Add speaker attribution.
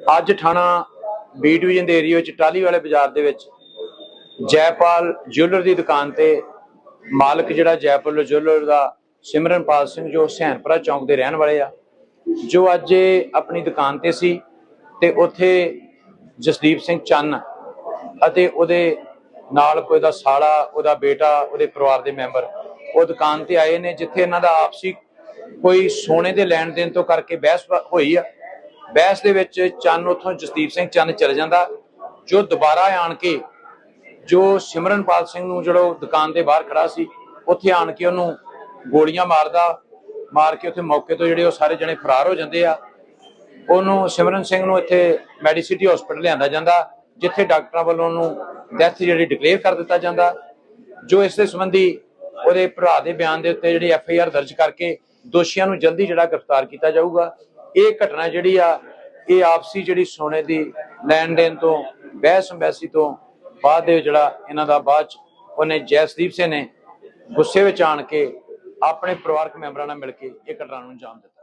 Speaker 1: ਅੱਜ ਥਾਣਾ B division ਦੇ ਏਰੀਆ ਵਿੱਚ ਟਾਲੀ ਵਾਲੇ ਬਾਜ਼ਾਰ ਦੇ ਵਿੱਚ ਜੈਪਾਲ ਜਿਊਲਰ ਦੀ ਦੁਕਾਨ ਤੇ ਮਾਲਕ ਜਿਹੜਾ ਜੈਪਾਲ ਜੁਐਲਰ ਦਾ ਸਿਮਰਨਪਾਲ ਸਿੰਘ ਜੋ ਹੁਸੈਨਪੁਰਾ ਚੌਂਕ ਦੇ ਰਹਿਣ ਵਾਲੇ ਆ, ਜੋ ਅੱਜ ਆਪਣੀ ਦੁਕਾਨ ਤੇ ਸੀ ਤੇ ਉੱਥੇ ਜਸਦੀਪ ਸਿੰਘ ਚੰਨ ਅਤੇ ਉਹਦੇ ਨਾਲ ਕੋਈ ਦਾ ਸਾਲਾ, ਉਹਦਾ ਬੇਟਾ, ਉਹਦੇ ਪਰਿਵਾਰ ਦੇ ਮੈਂਬਰ ਉਹ ਦੁਕਾਨ ਤੇ ਆਏ ਨੇ, ਜਿੱਥੇ ਇਹਨਾਂ ਦਾ ਆਪਸੀ ਕੋਈ ਸੋਨੇ ਦੇ ਲੈਣ ਦੇਣ ਤੋਂ ਕਰਕੇ ਬਹਿਸ ਹੋਈ ਆ। ਬਹਿਸ ਦੇ ਵਿੱਚ ਚੰਨ ਉਥੋਂ ਜਸਦੀਪ ਸਿੰਘ ਚੰਨ ਚਲ ਜਾਂਦਾ, ਜੋ ਦੁਬਾਰਾ ਆਣ ਕੇ, ਜੋ ਸਿਮਰਨਪਾਲ ਸਿੰਘ ਨੂੰ ਜਿਹੜਾ ਦੁਕਾਨ ਦੇ ਬਾਹਰ ਖੜਾ ਸੀ, ਉੱਥੇ ਆਣ ਕੇ ਉਹਨੂੰ ਗੋਲੀਆਂ ਮਾਰਦਾ, ਮਾਰ ਕੇ ਉੱਥੇ ਮੌਕੇ ਤੋਂ ਜਿਹੜੇ ਉਹ ਸਾਰੇ ਜਣੇ ਫਰਾਰ ਹੋ ਜਾਂਦੇ ਆ। ਉਹਨੂੰ ਸਿਮਰਨ ਸਿੰਘ ਨੂੰ ਇੱਥੇ ਮੈਡੀਸਿਟੀ ਹਸਪੀਟਲ ਲਿਆਂਦਾ ਜਾਂਦਾ, ਜਿੱਥੇ ਡਾਕਟਰਾਂ ਵੱਲੋਂ ਉਹਨੂੰ ਡੈਥ ਜਿਹੜੀ ਡਿਕਲੇਅਰ ਕਰ ਦਿੱਤਾ ਜਾਂਦਾ, ਜੋ ਇਸ ਦੇ ਸੰਬੰਧੀ ਉਹਦੇ ਭਰਾ ਦੇ ਬਿਆਨ ਦੇ ਉੱਤੇ ਜਿਹੜੀ ਐਫ ਆਈ ਆਰ ਦਰਜ ਕਰਕੇ ਦੋਸ਼ੀਆਂ ਨੂੰ ਜਲਦੀ ਜਿਹੜਾ ਗ੍ਰਿਫਤਾਰ ਕੀਤਾ ਜਾਊਗਾ। ਇਹ ਘਟਨਾ ਜਿਹੜੀ ਆ, ਇਹ ਆਪਸੀ ਜਿਹੜੀ ਸੋਨੇ ਦੀ ਲੈਣ ਦੇਣ ਤੋਂ, ਬਹਿਸ ਅੰਬੈਸੀ ਤੋਂ ਬਾਅਦ ਦੇ ਜਿਹੜਾ ਇਹਨਾਂ ਦਾ ਬਾਅਦ ਚ ਉਹਨੇ ਜੈਸਦੀਪ ਸਿੰਘ ਨੇ ਗੁੱਸੇ ਵਿੱਚ ਆਣ ਕੇ ਆਪਣੇ ਪਰਿਵਾਰਕ ਮੈਂਬਰਾਂ ਨਾਲ ਮਿਲ ਕੇ ਇਹ ਘਟਨਾ ਨੂੰ ਅੰਜਾਮ ਦਿੱਤਾ।